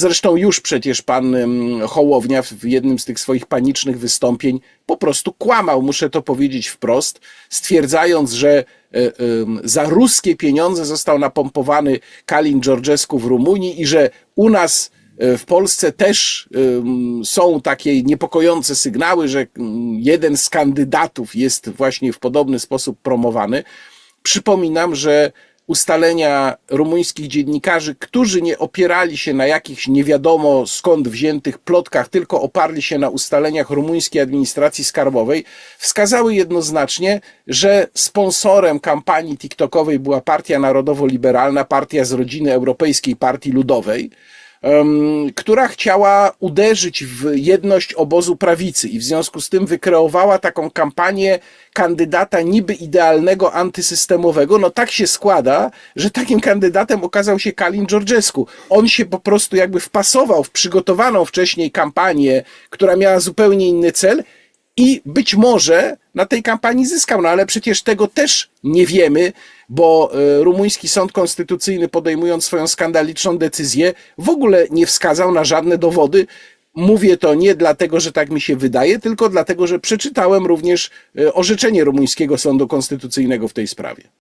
Zresztą już przecież pan Hołownia w jednym z tych swoich panicznych wystąpień po prostu kłamał, muszę to powiedzieć wprost, stwierdzając, że e, za ruskie pieniądze został napompowany Kalin Georgescu w Rumunii i że u nas e, w Polsce też są takie niepokojące sygnały, że jeden z kandydatów jest właśnie w podobny sposób promowany. Przypominam, że ustalenia rumuńskich dziennikarzy, którzy nie opierali się na jakichś nie wiadomo skąd wziętych plotkach, tylko oparli się na ustaleniach rumuńskiej administracji skarbowej, wskazały jednoznacznie, że sponsorem kampanii TikTokowej była Partia Narodowo-Liberalna, partia z rodziny Europejskiej Partii Ludowej która chciała uderzyć w jedność obozu prawicy i w związku z tym wykreowała taką kampanię kandydata niby idealnego, antysystemowego. No tak się składa, że takim kandydatem okazał się Kalin Georgescu. On się po prostu jakby wpasował w przygotowaną wcześniej kampanię, która miała zupełnie inny cel i być może na tej kampanii zyskał, no ale przecież tego też nie wiemy, bo e, rumuński sąd konstytucyjny podejmując swoją skandaliczną decyzję w ogóle nie wskazał na żadne dowody. Mówię to nie dlatego, że tak mi się wydaje, tylko dlatego, że przeczytałem również e, orzeczenie rumuńskiego sądu konstytucyjnego w tej sprawie.